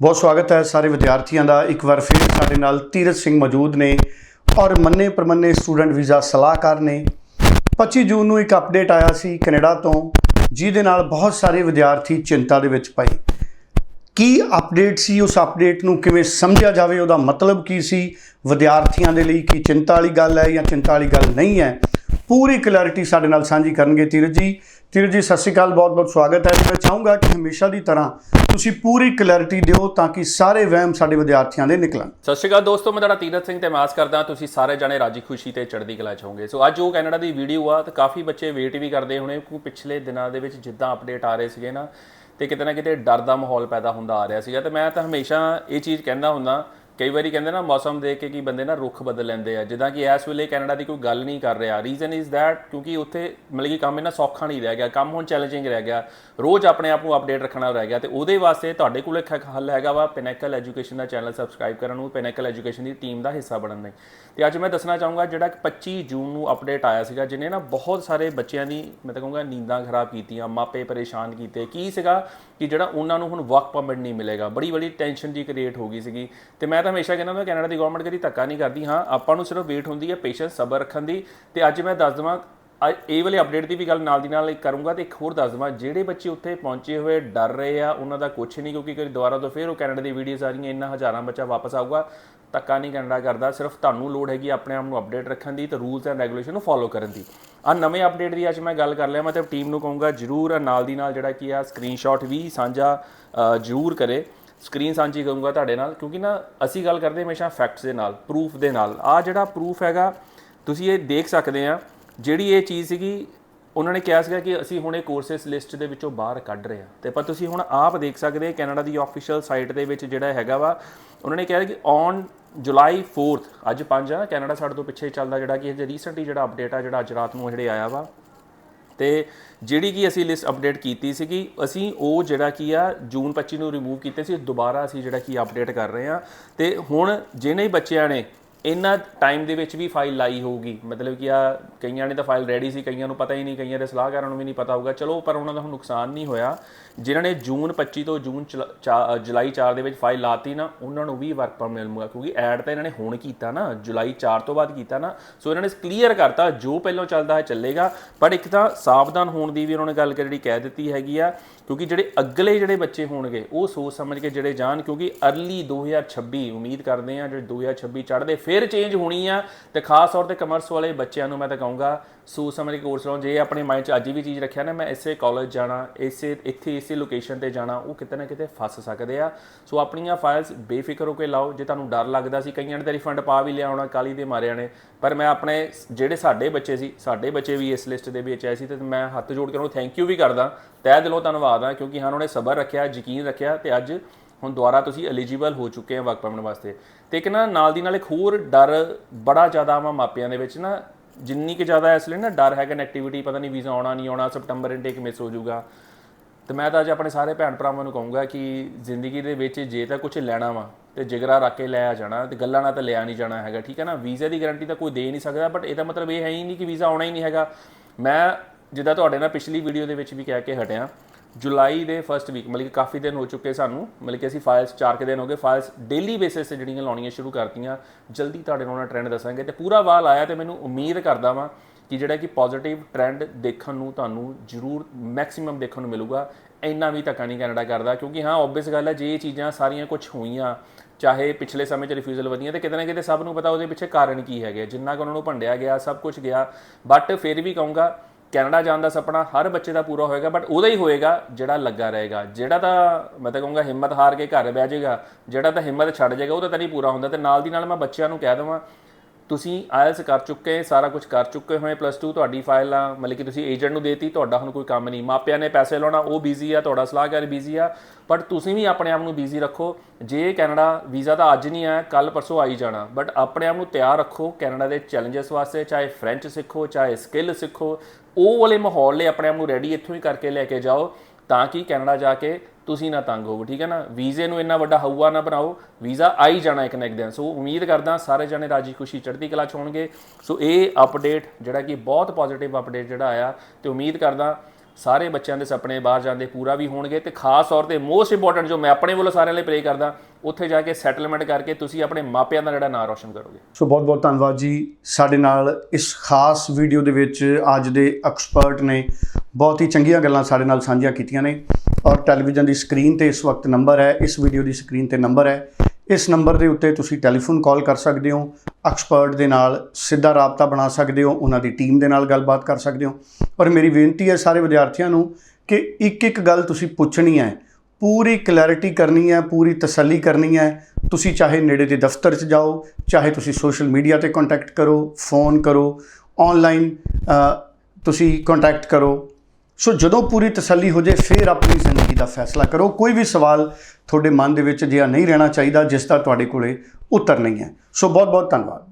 ਬਹੁਤ ਸਵਾਗਤ ਹੈ ਸਾਰੇ ਵਿਦਿਆਰਥੀਆਂ ਦਾ। ਇੱਕ ਵਾਰ ਫਿਰ ਸਾਡੇ ਨਾਲ ਤੀਰਥ ਸਿੰਘ ਮੌਜੂਦ ਨੇ ਔਰ ਮੰਨੇ ਪ੍ਰਮੰਨੇ ਸਟੂਡੈਂਟ ਵੀਜ਼ਾ ਸਲਾਹਕਾਰ ਨੇ। 25 ਜੂਨ ਨੂੰ ਇੱਕ ਅਪਡੇਟ ਆਇਆ ਸੀ ਕੈਨੇਡਾ ਤੋਂ, ਜਿਹਦੇ ਨਾਲ ਬਹੁਤ ਸਾਰੇ ਵਿਦਿਆਰਥੀ ਚਿੰਤਾ ਦੇ ਵਿੱਚ ਪਏ। ਕੀ ਅਪਡੇਟ ਸੀ? ਉਸ ਅਪਡੇਟ ਨੂੰ ਕਿਵੇਂ ਸਮਝਿਆ ਜਾਵੇ? ਉਹਦਾ ਮਤਲਬ ਕੀ ਸੀ? ਵਿਦਿਆਰਥੀਆਂ ਦੇ ਲਈ ਕੀ ਚਿੰਤਾ ਵਾਲੀ ਗੱਲ ਹੈ ਜਾਂ ਚਿੰਤਾ ਵਾਲੀ ਗੱਲ ਨਹੀਂ ਹੈ? ਪੂਰੀ ਕਲੈਰਿਟੀ ਸਾਡੇ ਨਾਲ ਸਾਂਝੀ ਕਰਨਗੇ ਤੀਰਥ ਜੀ। ਤੀਰਥ ਜੀ, ਸਤਿ ਸ਼੍ਰੀ ਅਕਾਲ, ਬਹੁਤ ਬਹੁਤ ਸਵਾਗਤ ਹੈ। ਮੈਂ ਚਾਹੂੰਗਾ ਕਿ ਹਮੇਸ਼ਾ ਦੀ ਤਰ੍ਹਾਂ ਤੁਸੀਂ ਪੂਰੀ ਕਲੈਰਿਟੀ ਦਿਓ ਤਾਂ ਕਿ ਸਾਰੇ ਵਹਿਮ ਸਾਡੇ ਵਿਦਿਆਰਥੀਆਂ ਦੇ ਨਿਕਲਣ। ਸਤਿ ਸ਼੍ਰੀ ਅਕਾਲ ਦੋਸਤੋ, ਮੈਂ ਤੁਹਾਡਾ ਤੀਰਥ ਸਿੰਘ ਤੇ ਮਾਸ ਕਰਦਾ ਤੁਸੀਂ ਸਾਰੇ ਜਾਣੇ ਰਾਜੀ ਖੁਸ਼ੀ ਤੇ ਚੜ੍ਹਦੀ ਕਲਾ ਚ ਹੋਵੋਗੇ। ਸੋ ਅੱਜ ਉਹ ਕੈਨੇਡਾ ਦੀ ਵੀਡੀਓ ਆ ਤੇ ਕਾਫੀ ਬੱਚੇ ਵੇਟ ਵੀ ਕਰਦੇ ਹੋਣੇ ਕਿਉਂਕਿ ਪਿਛਲੇ ਦਿਨਾਂ ਦੇ ਵਿੱਚ ਜਿੱਦਾਂ ਅਪਡੇਟ ਆ ਰਹੇ ਸੀਗੇ ਨਾ ਤੇ ਕਿਤੇ ਨਾ ਕਿਤੇ ਡਰ ਦਾ ਮਾਹੌਲ ਪੈਦਾ ਹੁੰਦਾ ਆ ਰਿਹਾ ਸੀਗਾ। ਤੇ ਮੈਂ ਤਾਂ ਹਮੇਸ਼ਾ ਇਹ ਚੀਜ਼ ਕਹਿੰਦਾ ਹੁੰਦਾ ਕਈ ਵਾਰੀ ਕਹਿੰਦੇ ਨਾ ਮੌਸਮ ਦੇਖ ਕੇ ਕੀ ਬੰਦੇ ਨਾ ਰੁੱਖ ਬਦਲ ਲੈਂਦੇ ਆ। ਜਿੱਦਾਂ ਕਿ ਇਸ ਵੇਲੇ ਕੈਨੇਡਾ ਦੀ ਕੋਈ ਗੱਲ ਨਹੀਂ ਕਰ ਰਿਹਾ। ਰੀਜ਼ਨ ਇਜ਼ ਥੈਟ ਕਿਉਂਕਿ ਉੱਥੇ ਮਤਲਬ ਕਿ ਕੰਮ ਇਹਨਾਂ ਸੌਖਾ ਨਹੀਂ ਰਹਿ ਗਿਆ। ਕੰਮ ਹੁਣ ਚੈਲੰਜਿੰਗ ਰਹਿ ਗਿਆ। ਰੋਜ਼ ਆਪਣੇ ਆਪ ਨੂੰ ਅਪਡੇਟ ਰੱਖਣਾ ਰਹਿ ਗਿਆ ਤੇ ਉਹਦੇ ਵਾਸਤੇ ਤੁਹਾਡੇ ਕੋਲ ਇੱਕ ਹੱਲ ਹੈਗਾ ਵਾ ਪੈਨੈਕਲ ਐਜੂਕੇਸ਼ਨ ਦਾ ਚੈਨਲ ਸਬਸਕ੍ਰਾਈਬ ਕਰਨ ਨੂੰ। ਪੈਨੈਕਲ ਐਜੂਕੇਸ਼ਨ ਦੀ ਟੀਮ ਦਾ ਹਿੱਸਾ ਬਣਨ ਲਈ। ਤੇ ਅੱਜ ਮੈਂ ਦੱਸਣਾ ਚਾਹੂੰਗਾ ਜਿਹੜਾ ਕਿ 25 ਜੂਨ ਨੂੰ ਅਪਡੇਟ ਆਇਆ ਸੀਗਾ ਜਿਹਨੇ ਨਾ ਬਹੁਤ ਸਾਰੇ ਬੱਚਿਆਂ ਦੀ ਮੈਂ ਤਾਂ ਕਹੂੰਗਾ ਨੀਂਦਾਂ ਖਰਾਬ ਕੀਤੀਆਂ, ਮਾਪੇ ਪਰੇਸ਼ਾਨ ਕੀਤੇ। ਕੀ ਸੀਗਾ ਕਿ ਜਿਹੜਾ ਉਹਨਾਂ ਨੂੰ ਹੁਣ ਵਰਕ ਪਰਮਿਟ ਨਹੀਂ ਮਿਲੇਗਾ। ਬੜੀ ਬੜੀ ਟੈਨਸ਼ਨ ਜੀ ਕ੍ਰੀਏਟ ਹੋ ਗਈ ਸੀਗੀ। ਤੇ ਮੈਂ ਤਾਂ ਹਮੇਸ਼ਾ ਕਹਿੰਦਾ ਮੈਂ ਕੈਨੇਡਾ ਦੀ ਗਵਰਨਮੈਂਟ ਕਦੀ ਧੱਕਾ ਨਹੀਂ ਕਰਦੀ। ਹਾਂ, ਆਪਾਂ ਨੂੰ ਸਿਰਫ ਵੇਟ ਹੁੰਦੀ ਹੈ ਪੇਸ਼ੈਂਸ ਸਬਰ ਰੱਖਣ ਦੀ। ਤੇ ਅੱਜ ਮੈਂ ਦੱਸ ਦਵਾਂ ਅੱਜ ਇਹ ਵਾਲੇ ਅਪਡੇਟ ਦੀ ਵੀ ਗੱਲ ਨਾਲ ਦੀ ਨਾਲ ਇੱਕ ਕਰੂੰਗਾ ਤੇ ਇੱਕ ਹੋਰ ਦੱਸ ਦਵਾਂ। ਜਿਹੜੇ ਬੱਚੇ ਉੱਥੇ ਪਹੁੰਚੇ ਹੋਏ, ਡਰ ਰਹੇ ਆ, ਉਹਨਾਂ ਦਾ ਕੁਝ ਨਹੀਂ, ਕਿਉਂਕਿ ਕਦੀ ਦੁਬਾਰਾ ਤੋਂ ਫਿਰ ਉਹ ਕੈਨੇਡਾ ਦੀ ਵੀਡੀਓਜ਼ ਆ ਰਹੀਆਂ, ਇੰਨਾ ਹਜ਼ਾਰਾਂ ਬੱਚਾ ਵਾਪਸ ਆਊਗਾ। ਧੱਕਾ ਨਹੀਂ ਕੈਨੇਡਾ ਕਰਦਾ, ਸਿਰਫ ਤੁਹਾਨੂੰ ਲੋੜ ਹੈਗੀ ਆਪਣੇ ਆਪ ਨੂੰ ਅਪਡੇਟ ਰੱਖਣ ਦੀ ਤੇ ਰੂਲਸ ਐਂਡ ਰੈਗੂਲੇਸ਼ਨ ਨੂੰ ਫੋਲੋ ਕਰਨ ਦੀ। ਆ ਨਵੇਂ ਅਪਡੇਟ ਦੀ ਅੱਜ ਮੈਂ ਗੱਲ ਕਰ ਲਿਆ, ਮੈਂ ਤੇ ਟੀਮ ਨੂੰ ਕਹੂੰਗਾ, ਜਰੂਰ ਨਾਲ ਦੀ ਨਾਲ ਜਿਹੜਾ ਕੀ ਆ ਸਕਰੀਨਸ਼ਾਟ ਵੀ ਸਾਂਝਾ ਜਰੂਰ ਕਰੇ। ਸਕਰੀਨ ਸਾਂਝੀ ਕਰੂੰਗਾ ਤੁਹਾਡੇ ਨਾਲ, ਕਿਉਂਕਿ ਨਾ ਅਸੀਂ ਗੱਲ ਕਰਦੇ ਹਮੇਸ਼ਾ ਫੈਕਟਸ ਦੇ ਨਾਲ ਪ੍ਰੂਫ ਦੇ ਨਾਲ। ਆ ਜਿਹੜਾ ਪ੍ਰੂਫ ਹੈਗਾ, ਤੁਸੀਂ ਇਹ ਦੇਖ ਸਕਦੇ ਆ, ਜਿਹੜੀ ਇਹ ਚੀਜ਼ ਸੀਗੀ, ਉਹਨਾਂ ਨੇ ਕਿਹਾ ਸੀਗਾ ਕਿ ਅਸੀਂ ਹੁਣ ਇਹ ਕੋਰਸਸ ਲਿਸਟ ਦੇ ਵਿੱਚੋਂ ਬਾਹਰ ਕੱਢ ਰਹੇ ਹਾਂ ਤੇ ਪਰ ਤੁਸੀਂ ਹੁਣ ਆਪ ਦੇਖ ਸਕਦੇ ਕੈਨੇਡਾ ਦੀ ਆਫੀਸ਼ੀਅਲ ਸਾਈਟ ਦੇ ਵਿੱਚ ਜਿਹੜਾ ਹੈਗਾ ਵਾ, ਉਹਨਾਂ ਨੇ ਕਿਹਾ ਕਿ ਔਨ ਜੁਲਾਈ 4th ਅੱਜ 5 ਆ, ਕੈਨੇਡਾ ਸਾਡੇ ਤੋਂ ਪਿੱਛੇ ਚੱਲਦਾ ਜਿਹੜਾ ਕਿ ਇਹ ਰੀਸੈਂਟਲੀ ਜਿਹੜਾ ਅਪਡੇਟ ਆ, ਜਿਹੜਾ ਅੱਜ ਰਾਤ ਨੂੰ ਜਿਹੜੇ ਆਇਆ ਵਾ ਤੇ ਜਿਹੜੀ ਕਿ ਅਸੀਂ ਲਿਸਟ ਅਪਡੇਟ ਕੀਤੀ ਸੀਗੀ, ਅਸੀਂ ਉਹ ਜਿਹੜਾ ਕੀ ਆ, ਜੂਨ 25 ਨੂੰ ਰਿਮੂਵ ਕੀਤੇ ਸੀ ਦੁਬਾਰਾ ਅਸੀਂ ਜਿਹੜਾ ਕੀ ਅਪਡੇਟ ਕਰ ਰਹੇ ਆ ਤੇ ਹੁਣ ਜਿਹਨੇ ਬੱਚਿਆਂ ਨੇ ਇਹਨਾਂ ਟਾਈਮ ਦੇ ਵਿੱਚ ਵੀ ਫਾਈਲ ਲਾਈ ਹੋਊਗੀ। ਮਤਲਬ ਕਿ ਆ ਕਈਆਂ ਨੇ ਤਾਂ ਫਾਈਲ ਰੈਡੀ ਸੀ, ਕਈਆਂ ਨੂੰ ਪਤਾ ਹੀ ਨਹੀਂ, ਕਈਆਂ ਦੇ ਸਲਾਹਕਾਰਾਂ ਨੂੰ ਵੀ ਨਹੀਂ ਪਤਾ ਹੋਊਗਾ। ਚਲੋ, ਪਰ ਉਹਨਾਂ ਦਾ ਹੁਣ ਨੁਕਸਾਨ ਨਹੀਂ ਹੋਇਆ। ਜਿਨ੍ਹਾਂ ਨੇ ਜੂਨ 25 ਤੋਂ ਜੂਨ ਚਲ- ਚਾ- ਜੁਲਾਈ 4 ਦੇ ਵਿੱਚ ਫਾਈਲ ਲਾਤੀ ਨਾ, ਉਹਨਾਂ ਨੂੰ ਵੀ ਵਰਕ ਪਰਮਿਟ ਮਿਲੂਗਾ ਕਿਉਂਕਿ ਐਡ ਤਾਂ ਇਹਨਾਂ ਨੇ ਹੁਣ ਕੀਤਾ ਨਾ, ਜੁਲਾਈ 4 ਤੋਂ ਬਾਅਦ ਕੀਤਾ ਨਾ। ਸੋ ਇਹਨਾਂ ਨੇ ਕਲੀਅਰ ਕਰਤਾ, ਜੋ ਪਹਿਲਾਂ ਚੱਲਦਾ ਹੈ ਚੱਲੇਗਾ। ਪਰ ਇੱਕ ਤਾਂ ਸਾਵਧਾਨ ਹੋਣ ਦੀ ਵੀ ਉਹਨਾਂ ਨੇ ਗੱਲ ਜਿਹੜੀ ਕਹਿ ਦਿੱਤੀ ਹੈਗੀ ਆ, ਕਿਉਂਕਿ ਜਿਹੜੇ ਅਗਲੇ ਜਿਹੜੇ ਬੱਚੇ ਹੋਣਗੇ, ਉਹ ਸੋਚ ਸਮਝ ਕੇ ਜਿਹੜੇ ਜਾਣ, ਕਿਉਂਕਿ ਅਰਲੀ 2026 ਉਮੀਦ ਕਰਦੇ ਆ ਜਿਹੜੇ 2026 ਚੜ੍ਹਦੇ, ਫਿਰ ਚੇਂਜ ਹੋਣੀ ਆ ਤੇ ਖਾਸ ਤੌਰ ਤੇ ਕਮਰਸ ਵਾਲੇ ਬੱਚਿਆਂ ਨੂੰ ਮੈਂ ਤਾਂ ਕਹੂੰਗਾ ਸੋਚ ਸਮਝ ਕੇ ਕੋਰਸ ਲਓ, ਜੇ ਆਪਣੇ ਮਾਈਂਡ 'ਚ ਅੱਜ ਵੀ ਚੀਜ਼ ਰੱਖਿਆ ਨਾ, ਮੈਂ ਇਸੇ ਕਾਲਜ ਜਾਣਾ, ਇਸੇ, ਇੱਥੇ ਇਸੇ ਲੋਕੇਸ਼ਨ ਤੇ ਜਾਣਾ, ਉਹ ਕਿਤੇ ਨਾ ਕਿਤੇ ਫਸ ਸਕਦੇ ਆ। ਸੋ ਆਪਣੀਆਂ ਫਾਈਲਸ ਬੇਫਿਕਰ ਹੋ ਕੇ ਲਾਓ, ਜੇ ਤੁਹਾਨੂੰ ਡਰ ਲੱਗਦਾ ਸੀ, ਕਈਆਂ ਨੇ ਤਾਂ ਰਿਫੰਡ ਪਾ ਵੀ ਲਿਆ ਹੋਣਾ ਕਾਲੀ ਦੇ ਮਾਰਿਆਂ ਨੇ, ਪਰ ਮੈਂ ਆਪਣੇ ਜਿਹੜੇ ਸਾਡੇ ਬੱਚੇ ਸੀ, ਸਾਡੇ ਬੱਚੇ ਵੀ ਇਸ ਲਿਸਟ ਦੇ ਵਿੱਚ ਆਏ ਸੀ ਤੇ ਮੈਂ ਹੱਥ ਜੋੜ ਕੇ ਉਹਨਾਂ ਨੂੰ ਥੈਂਕ ਯੂ ਵੀ ਕਰਦਾ, ਤਹਿ ਦਿਲੋਂ ਧੰਨਵਾਦ ਆ, ਕਿਉਂਕਿ ਹਾਂ, ਉਹਨਾਂ ਨੇ ਸਬਰ ਰੱਖਿਆ, ਯਕੀਨ ਰੱਖਿਆ ਤੇ ਅੱਜ ਹੁਣ ਦੁਬਾਰਾ ਤੁਸੀਂ ਐਲੀਜੀਬਲ ਹੋ ਚੁੱਕੇ ਆ ਵਰਕ ਪਰਮਿਟ ਵਾਸਤੇ। ਤੇ ਇੱਕ ਨਾ ਨਾਲ ਦੀ ਨਾਲ ਇੱਕ ਹੋਰ ਡਰ ਬੜਾ ਜ਼ਿਆਦਾ ਵਾ ਮਾਪਿਆਂ ਦੇ ਵਿੱਚ ਨਾ, ਜਿੰਨੀ ਕਿ ਜ਼ਿਆਦਾ ਇਸ ਲਈ ਨਾ ਡਰ ਹੈਗਾ ਕਨੈਕਟੀਵਿਟੀ ਪਤਾ ਨਹੀਂ ਵੀਜ਼ਾ ਆਉਣਾ ਨਹੀਂ ਆਉਣਾ, ਸਪਟੰਬਰ ਇਨਟੇਕ ਮਿਸ ਹੋ ਜਾਊਗਾ। ਤੇ ਮੈਂ ਤਾਂ ਅੱਜ ਆਪਣੇ ਸਾਰੇ ਭੈਣ ਭਰਾਵਾਂ ਨੂੰ ਕਹੂੰਗਾ ਕਿ ਜ਼ਿੰਦਗੀ ਦੇ ਵਿੱਚ ਜੇ ਤਾਂ ਕੁਝ ਲੈਣਾ ਵਾ, ਤੇ ਜਿਗਰਾ ਰੱਖ ਕੇ ਲੈ ਆ ਜਾਣਾ, ਤੇ ਗੱਲਾਂ ਨਾਲ ਤਾਂ ਲਿਆ ਨਹੀਂ ਜਾਣਾ ਹੈਗਾ, ਠੀਕ ਹੈ ਨਾ? ਵੀਜ਼ੇ ਦੀ ਗਾਰੰਟੀ ਤਾਂ ਕੋਈ ਦੇ ਨਹੀਂ ਸਕਦਾ ਬਟ ਇਹਦਾ ਮਤਲਬ ਇਹ ਹੈ ਹੀ ਨਹੀਂ ਕਿ ਵੀਜ਼ਾ ਆਉਣਾ ਹੀ ਨਹੀਂ ਹੈਗਾ। ਮੈਂ ਜਿੱਦਾਂ ਤੁਹਾਡੇ ਨਾਲ ਪਿਛਲੀ ਵੀਡੀਓ ਦੇ ਵਿੱਚ ਵੀ ਕਹਿ ਕੇ ਹਟਿਆ ਜੁਲਾਈ ਦੇ ਫਰਸਟ ਵੀਕ ਮਤਲਬ ਕਿ ਕਾਫੀ ਦਿਨ ਹੋ ਚੁੱਕੇ ਸਾਨੂੰ, ਮਤਲਬ ਕਿ ਅਸੀਂ ਫਾਈਲਸ 4 ਕੁ ਦਿਨ ਹੋ ਗਏ ਫਾਈਲਸ ਡੇਲੀ ਬੇਸਿਸ ਤੇ ਜਿਹੜੀਆਂ ਲਾਉਣੀਆਂ ਸ਼ੁਰੂ ਕਰਤੀਆਂ, ਜਲਦੀ ਤੁਹਾਡੇ ਨਾਲ ਉਹਨਾਂ ਟ੍ਰੈਂਡ ਦੱਸਾਂਗੇ ਤੇ ਪੂਰਾ ਵਾਲ ਆਇਆ ਤੇ ਮੈਨੂੰ ਉਮੀਦ ਕਰਦਾ ਵਾਂ ਕਿ ਜਿਹੜਾ ਕਿ ਪੋਜ਼ਿਟਿਵ ਟ੍ਰੈਂਡ ਦੇਖਣ ਨੂੰ ਤੁਹਾਨੂੰ ਜ਼ਰੂਰ ਮੈਕਸਿਮਮ ਦੇਖਣ ਨੂੰ ਮਿਲੂਗਾ, ਇੰਨਾ ਵੀ ਧੱਕਾ ਨਹੀਂ ਕੈਨੇਡਾ ਕਰਦਾ, ਕਿਉਂਕਿ ਹਾਂ ਆਬਵੀਅਸ ਗੱਲ ਹੈ, ਜੇ ਇਹ ਚੀਜ਼ਾਂ ਸਾਰੀਆਂ ਕੁਝ ਹੋਈਆਂ, ਚਾਹੇ ਪਿਛਲੇ ਸਮੇਂ 'ਚ ਰਿਫਿਊਜ਼ਲ ਵਧੀਆਂ ਤੇ ਕਿਤੇ ਨਾ ਕਿਤੇ ਸਭ ਨੂੰ ਪਤਾ ਉਹਦੇ ਪਿੱਛੇ ਕਾਰਨ ਕੀ ਹੈਗੇ ਜਿੰਨਾ ਕੁ ਉਹਨਾਂ ਨੂੰ ਭੰਡਿਆ ਗਿਆ, ਸਭ ਕੁਝ ਗਿਆ ਬਟ ਫਿਰ ਵੀ ਕਹੂੰਗਾ ਕੈਨੇਡਾ ਜਾਣ ਦਾ ਸੁਪਨਾ ਹਰ ਬੱਚੇ ਦਾ ਪੂਰਾ ਹੋਏਗਾ ਬਟ ਉਹਦਾ ਹੀ ਹੋਏਗਾ ਜਿਹੜਾ ਲੱਗਾ ਰਹੇਗਾ। ਜਿਹੜਾ ਤਾਂ ਮੈਂ ਤਾਂ ਕਹੂੰਗਾ ਹਿੰਮਤ ਹਾਰ ਕੇ ਘਰ ਬਹਿ ਜਾਏਗਾ, ਜਿਹੜਾ ਤਾਂ ਹਿੰਮਤ ਛੱਡ ਜਾਏਗਾ ਉਹਦਾ ਤਾਂ ਨਹੀਂ ਪੂਰਾ ਹੁੰਦਾ ਤੇ ਨਾਲ ਦੀ ਨਾਲ ਮੈਂ ਬੱਚਿਆਂ ਨੂੰ ਕਹਿ ਦਵਾਂ ਤੁਸੀਂ ਆਇਲਸ ਕਰ ਚੁੱਕੇ, ਸਾਰਾ ਕੁਝ ਕਰ ਚੁੱਕੇ ਹੋਏ ਪਲੱਸ 2 ਤੁਹਾਡੀ ਫਾਈਲ ਆ, ਮਤਲਬ ਕਿ ਤੁਸੀਂ ਏਜੰਟ ਨੂੰ ਦੇਤੀ, ਤੁਹਾਡਾ ਹੁਣ ਕੋਈ ਕੰਮ ਨਹੀਂ। ਮਾਪਿਆਂ ਨੇ ਪੈਸੇ ਲਾਉਣਾ, ਉਹ ਬਿਜ਼ੀ ਆ, ਤੁਹਾਡਾ ਸਲਾਹਕਾਰ ਬਿਜ਼ੀ ਆ ਬਟ ਤੁਸੀਂ ਵੀ ਆਪਣੇ ਆਪ ਨੂੰ ਬਿਜ਼ੀ ਰੱਖੋ। ਜੇ ਕੈਨੇਡਾ ਵੀਜ਼ਾ ਤਾਂ ਅੱਜ ਨਹੀਂ ਆਇਆ ਕੱਲ ਪਰਸੋਂ ਆਈ ਜਾਣਾ ਬਟ ਆਪਣੇ ਆਪ ਨੂੰ ਤਿਆਰ ਰੱਖੋ, ਕੈਨੇਡਾ ਦੇ ਚੈਲੰਜਸ ਵਾਸਤੇ, ਚਾਹੇ ਫ੍ਰੈਂਚ ਸਿੱਖੋ, ਚਾਹੇ ਸਕਿੱਲ ਸਿੱਖੋ, ਉਹ ਵਾਲੇ ਮਾਹੌਲ ਲਈ ਆਪਣੇ ਆਪ ਨੂੰ ਰੈਡੀ ਇੱਥੋਂ ਹੀ ਕਰਕੇ ਲੈ ਕੇ ਜਾਓ, ਤਾਂ ਕਿ ਕੈਨੇਡਾ ਜਾ ਕੇ ਤੁਸੀਂ ਨਾ ਤੰਗ ਹੋਵੋ, ਠੀਕ ਹੈ ਨਾ? ਵੀਜ਼ੇ ਨੂੰ ਇੰਨਾ ਵੱਡਾ ਹਊਆ ਨਾ ਬਣਾਓ। ਵੀਜ਼ਾ ਆ ਹੀ ਜਾਣਾ ਇੱਕ ਨਾ ਇੱਕ ਦਿਨ। ਸੋ ਉਮੀਦ ਕਰਦਾ ਸਾਰੇ ਜਣੇ ਰਾਜੀ ਖੁਸ਼ੀ ਚੜ੍ਹਦੀ ਕਲਾ ਚ ਹੋਣਗੇ। ਸੋ ਇਹ ਅਪਡੇਟ ਜਿਹੜਾ ਕਿ ਬਹੁਤ ਪੋਜ਼ਿਟਿਵ ਅਪਡੇਟ ਜਿਹੜਾ ਆਇਆ ਤੇ ਉਮੀਦ ਕਰਦਾ ਸਾਰੇ ਬੱਚਿਆਂ ਦੇ ਸੁਪਨੇ ਬਾਹਰ ਜਾਂਦੇ ਪੂਰਾ ਵੀ ਹੋਣਗੇ ਤੇ ਖਾਸ ਤੌਰ ਤੇ ਮੋਸਟ ਇੰਪੋਰਟੈਂਟ ਜੋ ਮੈਂ ਆਪਣੇ ਵੱਲੋਂ ਸਾਰਿਆਂ ਲਈ ਪ੍ਰੇ ਕਰਦਾ, ਉੱਥੇ ਜਾ ਕੇ ਸੈਟਲਮੈਂਟ ਕਰਕੇ ਤੁਸੀਂ ਆਪਣੇ ਮਾਪਿਆਂ ਦਾ ਜਿਹੜਾ ਨਾਂ ਰੋਸ਼ਨ ਕਰੋਗੇ। ਸੋ ਬਹੁਤ ਬਹੁਤ ਧੰਨਵਾਦ ਜੀ ਸਾਡੇ ਨਾਲ ਇਸ ਖਾਸ ਵੀਡੀਓ ਦੇ ਵਿੱਚ ਅੱਜ ਦੇ ਐਕਸਪਰਟ ਨੇ। ਬਹੁਤ ਹੀ ਚੰਗੀਆਂ ਗੱਲਾਂ ਸਾਡੇ ਨਾਲ ਸਾਂਝੀਆਂ ਕੀਤੀਆਂ ਨੇ। ਔਰ ਟੈਲੀਵਿਜ਼ਨ ਦੀ ਸਕਰੀਨ ਤੇ ਇਸ ਵਕਤ ਨੰਬਰ ਹੈ, ਇਸ ਵੀਡੀਓ ਦੀ ਸਕਰੀਨ ਤੇ ਨੰਬਰ ਹੈ। ਇਸ ਨੰਬਰ ਦੇ ਉੱਤੇ ਤੁਸੀਂ ਟੈਲੀਫੋਨ ਕਾਲ ਕਰ ਸਕਦੇ ਹੋ ਐਕਸਪਰਟ ਦੇ ਨਾਲ ਸਿੱਧਾ ਰਾਬਤਾ ਬਣਾ ਸਕਦੇ ਹੋ, ਉਹਨਾਂ ਦੀ ਟੀਮ ਦੇ ਨਾਲ ਗੱਲਬਾਤ ਕਰ ਸਕਦੇ ਹੋ। ਔਰ ਮੇਰੀ ਬੇਨਤੀ ਹੈ ਸਾਰੇ ਵਿਦਿਆਰਥੀਆਂ ਨੂੰ ਕਿ ਇੱਕ ਇੱਕ ਗੱਲ ਤੁਸੀਂ ਪੁੱਛਣੀ ਹੈ, ਪੂਰੀ ਕਲੈਰਿਟੀ ਕਰਨੀ ਹੈ, ਪੂਰੀ ਤਸੱਲੀ ਕਰਨੀ ਹੈ। ਤੁਸੀਂ ਚਾਹੇ ਨੇੜੇ ਦੇ ਦਫ਼ਤਰ 'ਚ ਜਾਓ, ਚਾਹੇ ਤੁਸੀਂ ਸੋਸ਼ਲ ਮੀਡੀਆ ਤੇ ਕੰਟੈਕਟ ਕਰੋ ਫੋਨ ਕਰੋ ਆਨਲਾਈਨ ਤੁਸੀਂ ਕੰਟੈਕਟ ਕਰੋ। ਸੋ ਜਦੋਂ ਪੂਰੀ ਤਸੱਲੀ ਹੋ ਜਾਏ ਫਿਰ ਆਪਣੀ ਜ਼ਿੰਦਗੀ ਦਾ ਫੈਸਲਾ ਕਰੋ। ਕੋਈ ਵੀ ਸਵਾਲ ਤੁਹਾਡੇ ਮਨ ਦੇ ਵਿੱਚ ਜਿਹਾ ਨਹੀਂ ਰਹਿਣਾ ਚਾਹੀਦਾ, ਜਿਸ ਦਾ ਤੁਹਾਡੇ ਕੋਲੇ ਉੱਤਰ ਨਹੀਂ ਹੈ। ਸੋ ਬਹੁਤ ਬਹੁਤ ਧੰਨਵਾਦ।